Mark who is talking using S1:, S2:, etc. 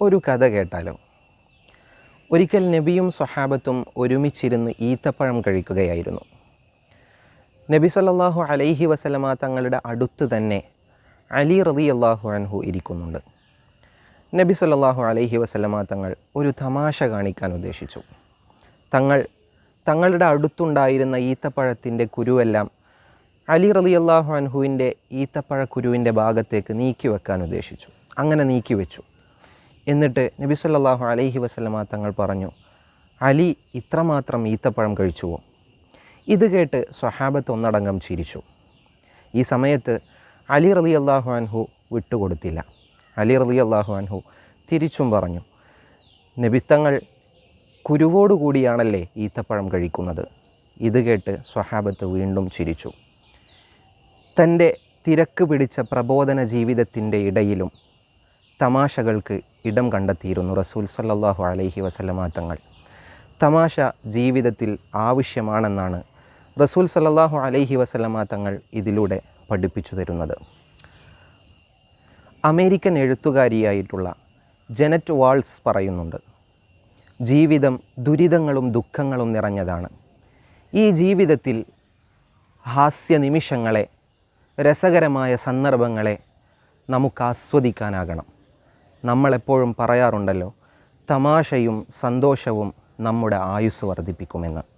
S1: ഒരു കഥ കേട്ടാലോ? ഒരിക്കൽ നബിയും സ്വഹാബത്തും ഒരുമിച്ചിരുന്ന് ഈത്തപ്പഴം കഴിക്കുകയായിരുന്നു. നബി സല്ലാഹു അലൈഹി വസല്ലമ തങ്ങളുടെ അടുത്ത് തന്നെ അലി റതി അള്ളാഹു അൻഹു ഇരിക്കുന്നുണ്ട്. നബി സല്ലാഹു അലൈഹി വസല്ലമ തങ്ങൾ ഒരു തമാശ കാണിക്കാൻ ഉദ്ദേശിച്ചു. തങ്ങൾ തങ്ങളുടെ അടുത്തുണ്ടായിരുന്ന ഈത്തപ്പഴത്തിന്റെ കുരുവെല്ലാം അലി റലി അള്ളാഹു അൻഹുവിന്റെ ഈത്തപ്പഴ കുരുവിന്റെ ഭാഗത്തേക്ക് നീക്കി വെക്കാൻ ഉദ്ദേശിച്ചു. അങ്ങനെ നീക്കി വെച്ചു. എന്നിട്ട് നബി സല്ലാഹു അലൈഹി വസല്ലമ തങ്ങൾ പറഞ്ഞു അലി ഇത്രമാത്രം ഈത്തപ്പഴം കഴിച്ചുവോ? ഇത് കേട്ട് സ്വഹാബത്ത് ഒന്നടങ്കം ചിരിച്ചു. ഈ സമയത്ത് അലി റലി അള്ളാഹു അൻഹു വിട്ടുകൊടുത്തില്ല. അലി റലി അള്ളാഹു അൻഹു തിരിച്ചും പറഞ്ഞു നബിത്തങ്ങൾ കുരുവോടുകൂടിയാണല്ലേ ഈത്തപ്പഴം കഴിക്കുന്നത്? ഇത് കേട്ട് സ്വഹാബത്ത് വീണ്ടും ചിരിച്ചു. തന്റെ തിരക്ക് പിടിച്ച പ്രബോധന ജീവിതത്തിന്റെ ഇടയിലും തമാശകൾക്ക് ഇടം കണ്ടെത്തിയിരുന്നു റസൂൽ സല്ലാഹു അലൈഹി വസല്ലമ തങ്ങൾ. തമാശ ജീവിതത്തിൽ ആവശ്യമാണെന്നാണ് റസൂൽ സല്ലാഹു അലൈഹി വസല്ലമ തങ്ങൾ ഇതിലൂടെ പഠിപ്പിച്ചു തരുന്നത്. അമേരിക്കൻ എഴുത്തുകാരിയായിട്ടുള്ള ജനറ്റ് വാൾസ് പറയുന്നുണ്ട് ജീവിതം ദുരിതങ്ങളും ദുഃഖങ്ങളും നിറഞ്ഞതാണ്. ഈ ജീവിതത്തിൽ ഹാസ്യ നിമിഷങ്ങളെ രസകരമായ സന്ദർഭങ്ങളെ നമുക്ക് ആസ്വദിക്കാനാകണം. നമ്മളെപ്പോഴും പറയാറുണ്ടല്ലോ തമാശയും സന്തോഷവും നമ്മുടെ ആയുസ് വർദ്ധിപ്പിക്കുമെന്ന്.